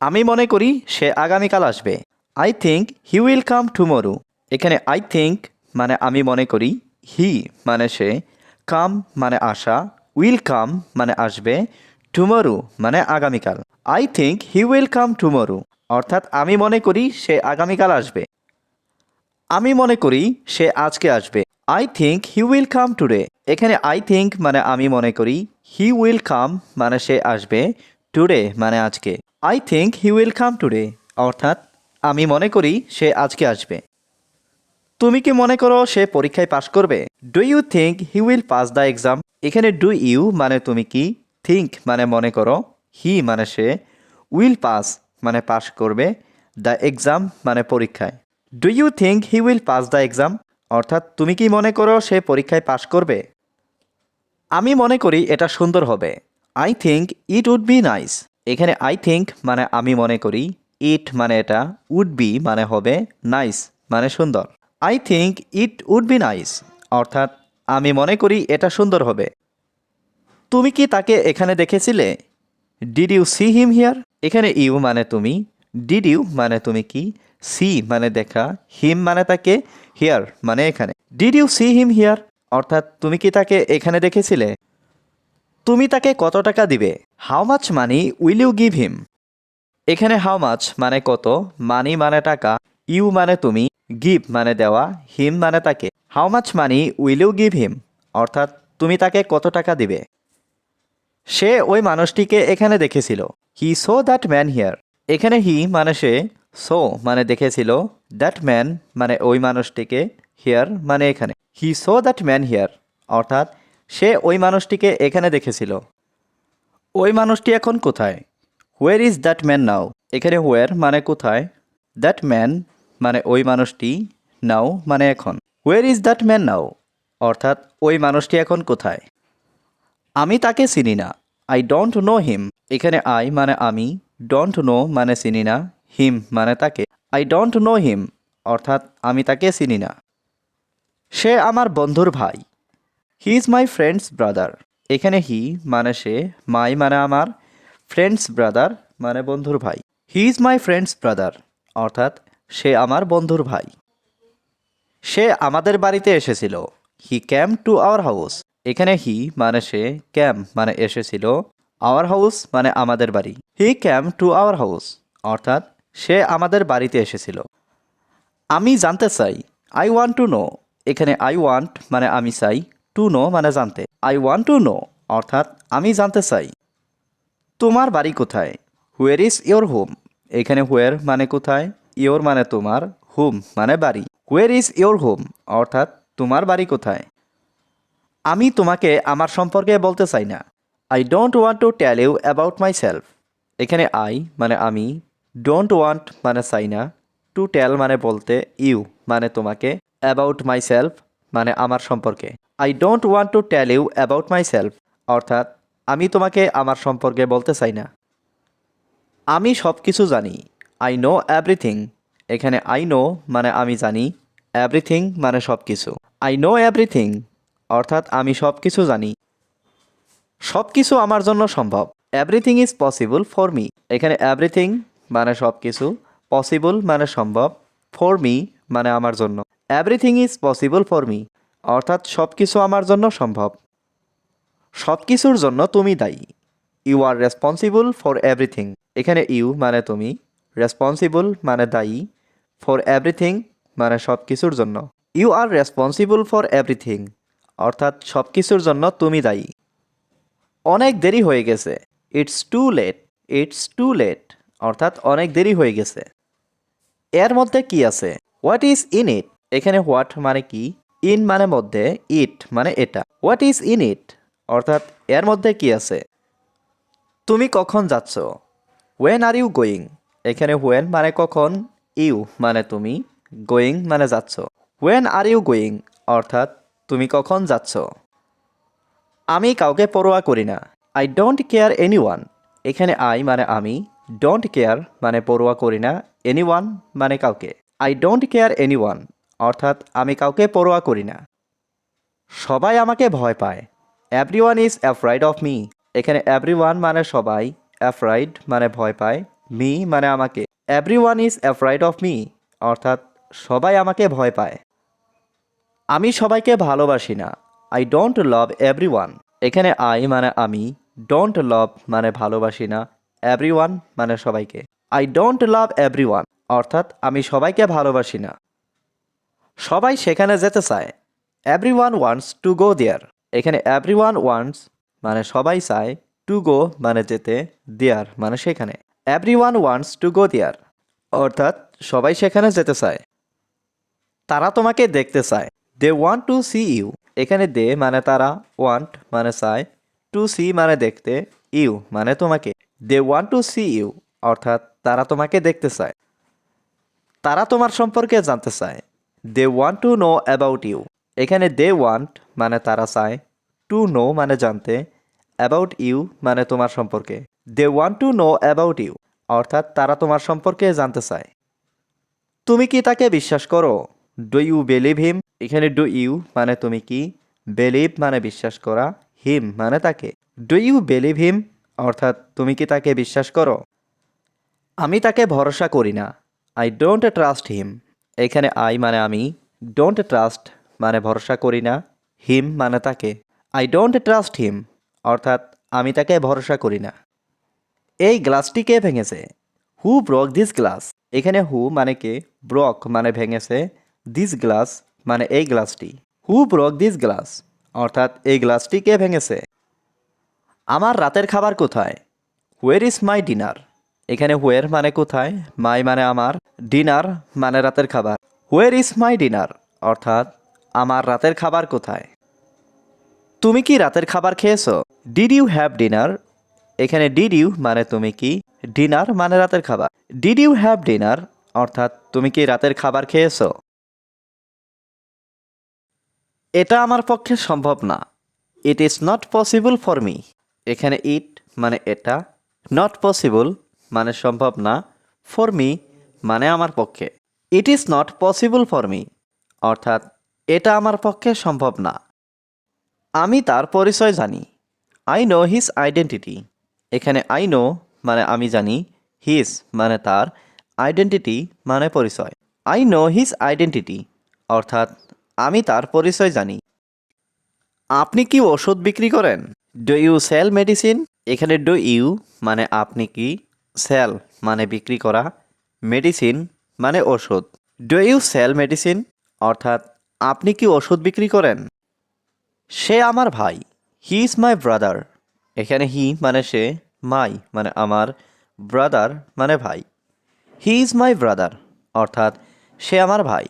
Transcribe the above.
আমি মনে করি সে আগামীকাল আসবে। I think he will come tomorrow এখানে আই থিঙ্ক মানে আমি মনে করি হি মানে সে কাম মানে আসা উইল কাম মানে আসবে টুমোরো মানে আগামীকাল। I think he will come tomorrow অর্থাৎ আমি মনে করি সে আগামীকাল আসবে। আমি মনে করি সে আজকে আসবে। I think he will come today এখানে আই থিঙ্ক মানে আমি মনে করি হি উইল কাম মানে সে আসবে টুডে মানে আজকে। I think he will come today অর্থাৎ, আমি মনে করি সে আজকে আসবে। তুমি কি মনে করো সে পরীক্ষায় পাশ করবে? Do you think he will pass the exam এখানে ডু ইউ মানে তুমি কি? থিঙ্ক মানে মনে করো। হি মানে সে। উইল পাস মানে পাশ করবে। দ্য এক্সাম মানে পরীক্ষায়। Do you think he will pass the exam অর্থাৎ, তুমি কি মনে করো সে পরীক্ষায় পাশ করবে? আমি মনে করি এটা সুন্দর হবে। I think it would be nice এখানে আই থিঙ্ক মানে আমি মনে করি ইট মানে এটা উড বি মানে হবে নাইস মানে সুন্দর। I think it would be nice অর্থাৎ আমি মনে করি এটা সুন্দর হবে। তুমি কি তাকে এখানে দেখেছিলে? Did you see him here এখানে ইউ মানে তুমি ডিড ইউ মানে তুমি কি? সি মানে দেখা হিম মানে তাকে হিয়ার মানে এখানে। Did you see him here অর্থাৎ তুমি কি তাকে এখানে দেখেছিলে? তুমি তাকে কত টাকা দিবে? How much money will you give him এখানে হাউ মাচ মানে কত মানি মানে টাকা ইউ মানে তুমি গিভ মানে দেওয়া হিম মানে তাকে। How much money will you give him অর্থাৎ তুমি তাকে কত টাকা দিবে? সে ওই মানুষটিকে এখানে দেখেছিল। He saw that man here এখানে হি মানে সে সো মানে দেখেছিল। দ্যাট ম্যান মানে ওই মানুষটিকে হিয়ার মানে এখানে। He saw that man here অর্থাৎ সে ওই মানুষটিকে এখানে দেখেছিল। ওই মানুষটি এখন কোথায়? Where is that man now এখানে হোয়ার মানে কোথায়? দ্যাট ম্যান মানে ওই মানুষটি নাও মানে এখন। Where is that man now অর্থাৎ ওই মানুষটি এখন কোথায়? আমি তাকে চিনি না। আই ডোন্ট নো হিম এখানে আই মানে আমি ডোন্ট নো মানে চিনি না হিম মানে তাকে। আই ডোন্ট নো হিম অর্থাৎ আমি তাকে চিনি না। সে আমার বন্ধুর ভাই। He is my friend's brother এখানে হি মানে সে মাই মানে আমার ফ্রেন্ডস ব্রাদার মানে বন্ধুর ভাই। He is my friend's brother অর্থাৎ সে আমার বন্ধুর ভাই। সে আমাদের বাড়িতে এসেছিল। He came to our house এখানে হি মানে সে ক্যাম মানে এসেছিল। আওয়ার হাউস মানে আমাদের বাড়ি। He came to our house অর্থাৎ সে আমাদের বাড়িতে এসেছিল। আমি জানতে চাই আই ওয়ান্ট টু নো এখানে আই ওয়ান্ট মানে আমি চাই। টু নো মানে জানতে। আই ওয়ান্ট টু নো অর্থাৎ আমি জানতে চাই। তোমার বাড়ি কোথায়? হুয়ার ইজ ইয়োর হোম এখানে হুয়ার মানে কোথায়? ইয়োর মানে তোমার হোম মানে বাড়ি। হুয়ার ইজ ইয়োর হোম অর্থাৎ তোমার বাড়ি কোথায়? আমি তোমাকে আমার সম্পর্কে বলতে চাই না। I don't want to tell you about myself এখানে আই মানে আমি। ডোন্ট ওয়ান্ট মানে চাই না। টু টেল মানে বলতে ইউ মানে তোমাকে। অ্যাবাউট মাই সেলফ মানে আমার সম্পর্কে। I don't want to tell you about myself অর্থাৎ, আমি তোমাকে আমার সম্পর্কে বলতে চাই না। আমি সব কিছু জানি। আই নো এভরিথিং এখানে আই নো মানে আমি জানি। এভরিথিং মানে সব কিছু আই নো এভরিথিং অর্থাৎ, আমি সব কিছু জানি। সব কিছু আমার জন্য সম্ভব। Everything is possible for me এখানে এভরিথিং মানে সব কিছু পসিবল মানে সম্ভব। ফর মি মানে আমার জন্য। Everything is possible for me অর্থাৎ সব কিছু আমার জন্য সম্ভব। সব কিছুর জন্য তুমি দায়ী। You are responsible for everything এখানে ইউ মানে তুমি রেসপন্সিবল মানে দায়ী। ফর এভরিথিং মানে সব কিছুর জন্য। You are responsible for everything অর্থাৎ সব কিছুর জন্য তুমি দায়ী। অনেক দেরি হয়ে গেছে। It's too late it's too late অর্থাৎ অনেক দেরি হয়ে গেছে। এর মধ্যে কি আছে? হোয়াট ইজ ইন ইট এখানে হোয়াট মানে কি? ইন মানে মধ্যে ইট মানে এটা। হোয়াট ইজ ইন ইট অর্থাৎ এর মধ্যে কি আছে? তুমি কখন যাচ্ছ? ওয়েন আর ইউ গোয়িং এখানে ওয়েন মানে কখন? ইউ মানে তুমি গোয়িং মানে যাচ্ছ। ওয়েন আর ইউ গোয়িং অর্থাৎ তুমি কখন যাচ্ছ? আমি কাউকে পরোয়া করি না। I don't care anyone এখানে আই মানে আমি ডোন্ট কেয়ার মানে পরোয়া করি না এনি ওয়ান মানে কাউকে। I don't care anyone অর্থাৎ আমি কাউকে পরোয়া করি না। সবাই আমাকে ভয় পায়। Everyone is afraid of me এখানে এভরি ওয়ান মানে সবাই অ্যাফ্রাইড মানে ভয় পায় মি মানে আমাকে। Everyone is afraid of me অর্থাৎ সবাই আমাকে ভয় পায়। আমি সবাইকে ভালোবাসি না। I don't love everyone এখানে আই মানে আমি ডোন্ট লাভ মানে ভালোবাসি না। এভরি ওয়ান মানে সবাইকে। I don't love everyone অর্থাৎ আমি সবাইকে ভালোবাসি না। সবাই সেখানে যেতে চায়। Everyone wants to go there এখানে এভরি ওয়ান ওয়ান্টস মানে সবাই চায় টু গো মানে যেতে দেয়ার মানে সেখানে। Everyone wants to go there অর্থাৎ সবাই সেখানে যেতে চায়। তারা তোমাকে দেখতে চায়। They want to see you এখানে দে মানে তারা ওয়ান্ট মানে চায়। টু সি মানে দেখতে ইউ মানে তোমাকে। They want to see you অর্থাৎ তারা তোমাকে দেখতে চায়। তারা তোমার সম্পর্কে জানতে চায়। They want to know about you এখানে দে ওয়ান্ট মানে তারা চায় টু নো মানে জানতে অ্যাবাউট ইউ মানে তোমার সম্পর্কে। They want to know about you অর্থাৎ তারা তোমার সম্পর্কে জানতে চায়। তুমি কি তাকে বিশ্বাস করো? ডু ইউ বিলিভ হিম এখানে ডু ইউ মানে তুমি কি? বিলিভ মানে বিশ্বাস করা হিম মানে তাকে। ডু ইউ বিলিভ হিম অর্থাৎ তুমি কি তাকে বিশ্বাস করো? আমি তাকে ভরসা করি না। আই ডোন্ট ট্রাস্ট হিম এখানে আই মানে আমি। ডোন্ট ট্রাস্ট মানে ভরসা করি না। হিম মানে তাকে। আই ডোন্ট ট্রাস্ট হিম অর্থাৎ আমি তাকে ভরসা করি না। এই গ্লাসটি কে ভেঙেছে? হু ব্রক দিস গ্লাস এখানে হু মানে কে? ব্রক মানে ভেঙেছে। দিস গ্লাস মানে এই গ্লাসটি। হু ব্রক দিস গ্লাস অর্থাৎ এই গ্লাসটি কে ভেঙেছে? আমার রাতের খাবার কোথায়? হোয়ার ইজ মাই ডিনার এখানে হোয়ার মানে কোথায় মাই মানে আমার ডিনার মানে রাতের খাবার। হোয়ার ইজ মাই ডিনার অর্থাৎ, আমার রাতের খাবার কোথায়? তুমি কি রাতের খাবার খেয়েছো? ডিড ইউ হ্যাভ ডিনার এখানে ডিড ইউ মানে তুমি কি? ডিনার মানে রাতের খাবার। ডিড ইউ হ্যাভ ডিনার অর্থাৎ, তুমি কি রাতের খাবার খেয়েছো? এটা আমার পক্ষে সম্ভব না। It is not possible for me এখানে ইট মানে এটা। নট পসিবল মানে সম্ভব না ফর মি মানে আমার পক্ষে। It is not possible for me অর্থাৎ এটা আমার পক্ষে সম্ভব না। আমি তার পরিচয় জানি। আই নো হিজ আইডেন্টিটি এখানে আই নো মানে আমি জানি হিজ মানে তার আইডেন্টিটি মানে পরিচয়। আই নো হিজ আইডেন্টিটি অর্থাৎ আমি তার পরিচয় জানি। আপনি কি ওষুধ বিক্রি করেন? ডু ইউ সেল মেডিসিন এখানে ডু ইউ মানে আপনি কি? সেল মানে বিক্রি করা, মেডিসিন মানে ওষুধ। ডু ইউ সেল মেডিসিন অর্থাৎ, আপনি কি ওষুধ বিক্রি করেন? সে আমার ভাই। হি ইজ মাই ব্রাদার এখানে হি মানে সে মাই মানে আমার ব্রাদার মানে ভাই। হি ইজ মাই ব্রাদার অর্থাৎ, সে আমার ভাই।